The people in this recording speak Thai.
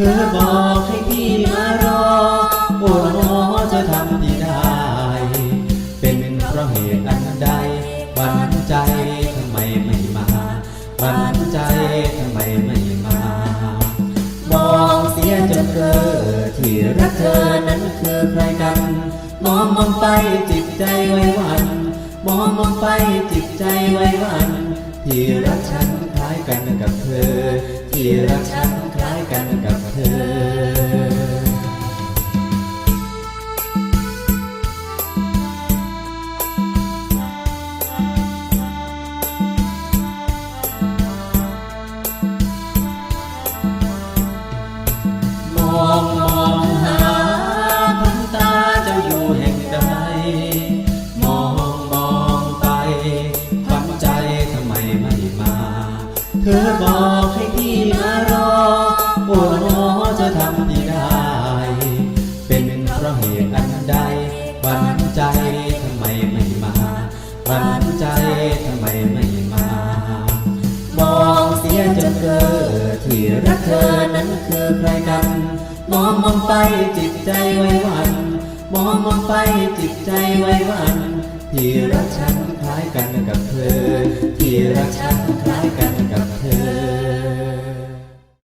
เธอบอกให้พี่มารอโอ้หนอจะทำที่ได้ เป็นเพราะเหตุอันใดหวันใจทำไมไม่มาหวันใจทำไมไม่มา มองเสียจนเกอที่รักเธอนั้นคือใครกันมองมองไปจิตใจไว้วันมองมองไปจิตใจไว้วัน ที่รักฉันคล้ายกันกับเธอ ที่รักฉัน ธอบอกให้พี่มารอ โอ้หนอจะทำที่ได้ เป็นเพราะเหตุอันใดวันใจทำไมไม่มาวันใจทำไมไม่มา มองเสียจนเกิดที่รักเธอนั้นคือใครกัน มองมองไปจิตใจไว้หวัน มองมองไปจิตใจไว้หวัน ที่รักฉันคล้ายกันกับเธอ ที่รักฉันคล้าย